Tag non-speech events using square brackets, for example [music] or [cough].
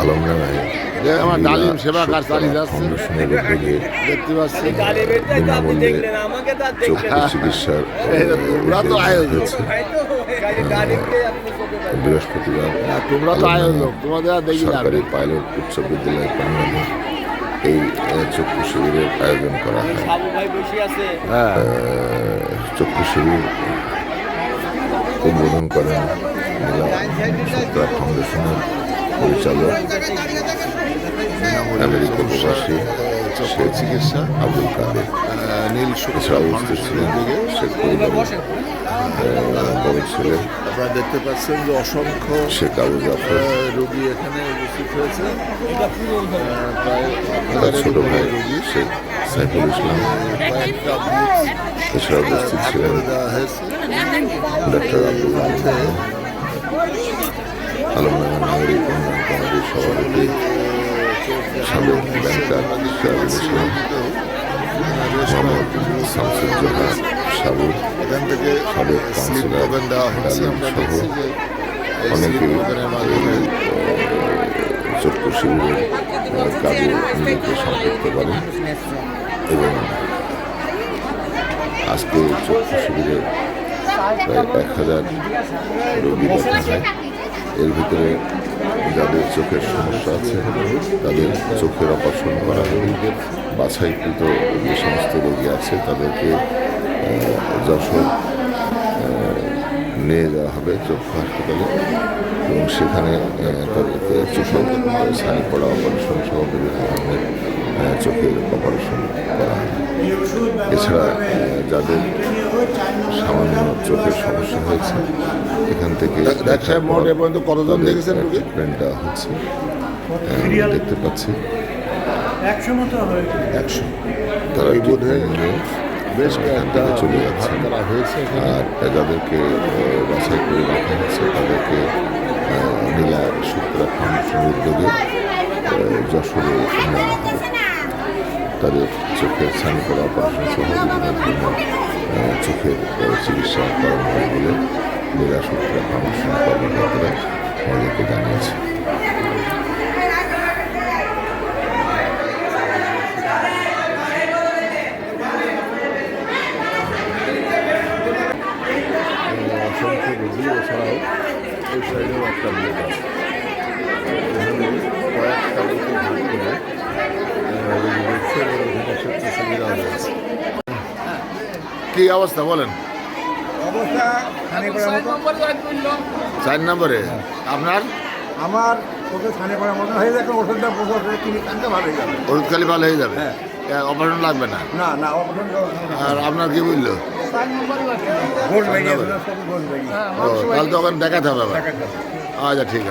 আলমডাঙ্গায় আমার ডালিম সেবা কাজ চালিয়ে যাচ্ছে। দেখতে পাচ্ছি। চক্ষু হ্যাঁ। চিকিৎসার [laughs] বৃহস্পতিবার তোমরা তো আয়োজক তোমাদের দেখি সরকারি পাইলট উচ্চ বিদ্যালয় প্রাঙ্গণে এই চক্ষু শিবিরের আয়োজন করা হয়। হ্যাঁ। চক্ষু শিবির উদ্বোধন করেন ফাউন্ডেশনের পরিচালক আমেরিকা প্রবাসী চক্ষু চিকিৎসা আব্দুল কাদের। নীল এছাড়া উপস্থিত ছিলেন শেখ পরিবার বড় ছেলে আপনারা দেখতে পাচ্ছেন যে অসংখ্য শেখ আবু জাফর। রোগী এখানে উপস্থিত হয়েছে। প্রায় ছোট ভাই রোগী। শেখ সাইফুল ইসলাম। এছাড়া উপস্থিত ছিলেন দেওয়া আব্দুল আলমডাঙ্গা নাগরিক কমিটির সভাপতি সাবেক ব্যাংকার সিরাজুল ইসলাম মোহাম্মদ শামসুজ্জোহা সাবেক স্লিপ কাউন্সিলর ডালিম সহ স্লিপ টোকেনের শিবিরের কাজে নিজেকে সম্পৃক্ত করেন এবং আজকে চক্ষু শিবিরে প্রায় এক হাজার রোগী দেখা হয় এর ভিতরে যাদের চোখের সমস্যা আছে, তাদের চোখের অপারেশন করা হবে। বাছাইকৃত যে সমস্ত রোগী আছে, তাদেরকে যশোর নিয়ে যাওয়া হবে চক্ষু হাসপাতালে এবং সেখানে তাদেরকে চোখের ছানি পড়া, অপারেশন সহ বিভিন্ন ধরনের চোখের অপারেশন করা হবে এছাড়া যাদের সামান্য চোখের সমস্যা হয়েছে এখান থেকে কতজন দেখেছেন রোগী? ট্রিটমেন্ট দেওয়া হচ্ছে দেখতে পাচ্ছি। একশো মতো একশো। তারা ট্রিটমেন্ট নিয়ে বেশ কয়েকটা চলে হয়েছে আর যাদেরকে বাছাই করে রাখা হচ্ছে তাদেরকে নীলা শুক্রা ফাউন্ডেশনের উদ্যোগে যশোরে নেওয়া হবে তাদের চোখের ছানি করা অপারেশন সহ বিভিন্ন ধরনের চোখের চিকিৎসা করানো হবে বলে নীলা শুক্রা ফাউন্ডেশনের কর্মকর্তারা আমাদেরকে জানিয়েছে। অসংখ্য রোগী, এছাড়াও ওই সাইডেও একটা বুথ আছে এখানে কয়েকটা বুথে ভাগ করে আহ, রোগী দেখছে এবং এখানে স্বেচ্ছা সুবিধা রয়েছে কি অবস্থা বলেন? চার নম্বরে। আপনার? আমার ওকে ছানি হয়ে যাবে ওষুধটা ভালো হয়ে যাবে। ওষুধ খালি ভালো হয়ে যাবে? হ্যাঁ। অপারেশন লাগবে না? না না আর আপনার কি বলল? তাহলে তো ওখানে দেখাতে হবে আবার। আচ্ছা ঠিক আছে।